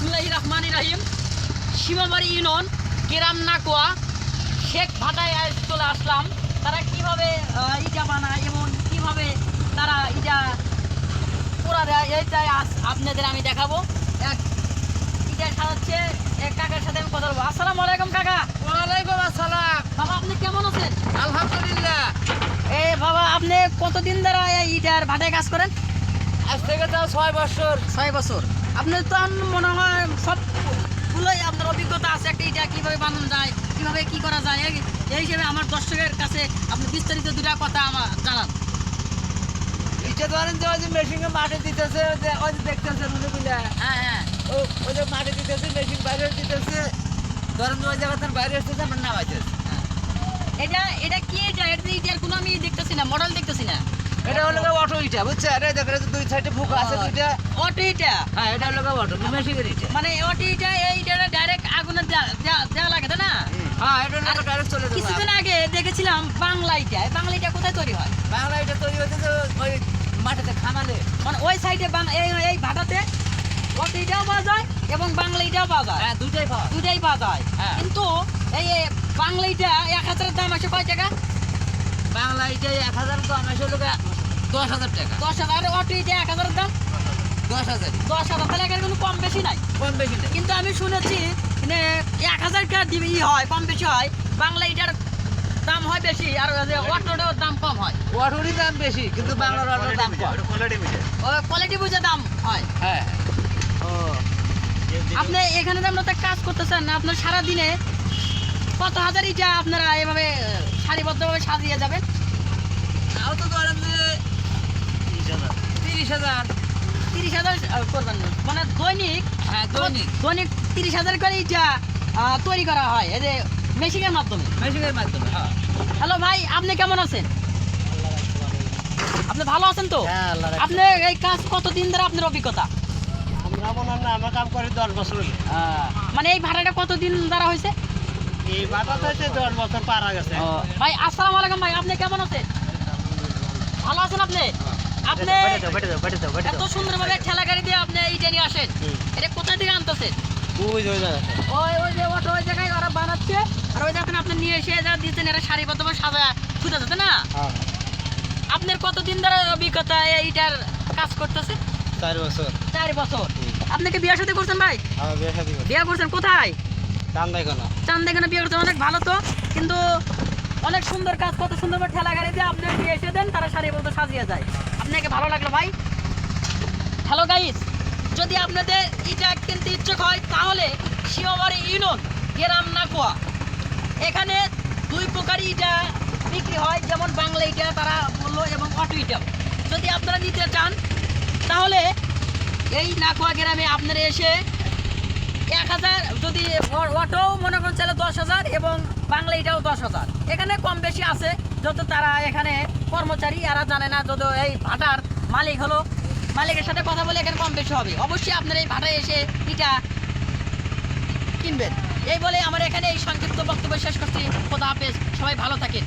বিসমুল্লাহ রহমান রাহিম। সীমাবাড়ি ইউনিয়ন কেরাম নাকোয়া শেখ ভাটায় চলে আসলাম। তারা কীভাবে ইটা বানায় এবং কীভাবে তারা ইটা পোড়া দেয় এইটাই আপনাদের আমি দেখাবো। এক ইটা সাজাচ্ছে এক কাকার সাথে আমি কথা বলব। আসসালামু আলাইকুম কাকা। ওয়ালাইকুম আসসালাম। বাবা আপনি কেমন আছেন? আলহামদুলিল্লাহ। এ বাবা আপনি কতদিন ধরে ইটার ভাটায় কাজ করেন? আজ থেকে তো ছয় বছর। ছয় বছর। আপনার তো মনে হয় সবগুলোই আপনার অভিজ্ঞতা আছে একটা ইটা কীভাবে বানানো যায় কীভাবে কী করা যায় এই- হিসেবে আমার দর্শকের কাছে আপনি বিস্তারিত দুটা কথা আমার জানান। ইচ্ছে ধরেন যে ওই যে মেশিনে মাটি দিতেছে ওই যে- দেখতেছে মনে হ্যাঁ হ্যাঁ। ও ওই যে মাটি দিতেছে মেশিন বাইরে দিতেছে। ধরেন ওই জায়গাতে বাইরে আসতেছে আমরা নামাইতেছে। এটা এটা কি এটা? এটা কোনো আমি দেখতেছি না মডেল দেখতেছি না। এটা হলো অটো ইটা বুঝছে? আরে এই দুই সাইডে ফুক আছে দুইটা। অটো ইটা হ্যাঁ এটা হলো অটো মেশিনের ইটা মানে অটো ইটা এই ইটাটা ডাইরেক্ট আগুনে দেওয়া লাগে তাই না? হ্যাঁ এটা ডাইরেক্ট চলে যাবে। কিছুদিন আগে দেখেছিলাম বাংলা ইটা বাংলা ইটা কোথায় তৈরি হয়? বাংলা এটা তৈরি হচ্ছে যে ওই মাটিতে খামালে মানে ওই সাইডে এই এই ভাটাতে অটো ইটাও পাওয়া যায় এবং বাংলা ইটাও পাওয়া যায়। হ্যাঁ দুইটাই পাওয়া দুটাই পাওয়া যায়। হ্যাঁ। কিন্তু এই এ, বাংলাইটা এক হাজারের দাম আছে কয় টাকা? বাংলা এক হাজার তো আমার হলো দশ হাজার টাকা। দশ হাজার অটো ইটা এক হাজারের দাম? দশ হাজার। দশ হাজার তাহলে এখানে কোনো কম বেশি নাই। কম বেশি নেই। কিন্তু আমি শুনেছি মানে এক হাজার টাকা দিবে ই হয় কম বেশি হয় বাংলা ইটার দাম হয় বেশি আর দাম কম হয়। অটোরই দাম বেশি কিন্তু বাংলার অটোর দাম কম। কোয়ালিটি বুঝে দাম হয়। হ্যাঁ আপনি এখানে কাজ করতেছেন আপনার সারা দিনে কত হাজার ইটা আপনারা এভাবে সারিবদ্ধভাবে সাজিয়ে যাবেন। তাও তো ধরেন যে তিরিশ হাজার। তিরিশ হাজার। করবেন মানে দৈনিক হ্যাঁ দৈনিক। দৈনিক তিরিশ হাজার করে ইটা আহ, তৈরি করা হয়। এই যে মেশিনের মাধ্যমে। মেশিনের মাধ্যমে হ্যাঁ। হ্যালো ভাই আপনি কেমন আছেন? আপনি ভালো আছেন তো? হ্যাঁ, আপনি এই কাজ কতদিন ধরে আপনার অভিজ্ঞতা? আমরা মনে হয় না আমরা কাম করি দশ বছর। মানে এই ভাড়াটা কতদিন দ্বারা হয়েছে? ভাই আসসালামু আলাইকুম ভাই আপনি কেমন আছেন? ভালো আছেন আপনি? আপনি এত সুন্দরভাবে ঠেলা গাড়ি দিয়ে আপনি নিয়ে আসেন। এটা কোথা থেকে আনতেছেন? ওই ওই জায়গাতে। ওই ওই যে অটো ওই জায়গায় ওরা বানাচ্ছে। আর ওই দেখেন আপনি নিয়ে এসে যা দিচ্ছেন এরা সারিবদ্ধভাবে সাজা খুঁজে যাচ্ছে না? হ্যাঁ, আপনার কতদিন ধরে অভিজ্ঞতা এইটার কাজ করতেছে? চার বছর। চার বছর। আপনি কি বিয়ে সাথে করছেন ভাই? বিয়ে বিয়ে করছেন কোথায়? দাম দেখো না চান দেখে বিয়ে করছেন অনেক ভালো তো, কিন্তু অনেক সুন্দর কাজ, কত সুন্দর ঠেলা গাড়ি দিয়ে আপনি এসে দেন, তারা সারিবদ্ধ সাজিয়ে যায়। আপনাকে ভালো লাগল ভাই? হ্যালো গাইস যদি আপনাদের এটা কিনতে ইচ্ছুক হয়, তাহলে শিওবাড়ি ইউনিয়ন, গ্রাম নাকুয়া। এখানে দুই প্রকার ইটা বিক্রি হয়, যেমন বাংলা ইটা, তারা বলল এবং অটো ইটা। যদি আপনারা নিতে চান, তাহলে এই নাকুয়া গ্রামে আপনারা এসে এক হাজার যদি অ- অটো মনে করেন চাইলে দশ হাজার এবং বাংলা এটাও দশ হাজার। এখানে কম বেশি আছে, যত তারা এখানে কর্মচারী, এরা জানে না যত এই ভাটার মালিক হলো। মালিকের সাথে কথা বলে এখানে কম বেশি হবে। অবশ্যই আপনার এই ভাটায় এসে এটা কিনবেন। এই বলে আমার এখানে এই সংক্ষিপ্ত বক্তব্য শেষ করছি। খোদা হাফেজ। সবাই ভালো থাকেন।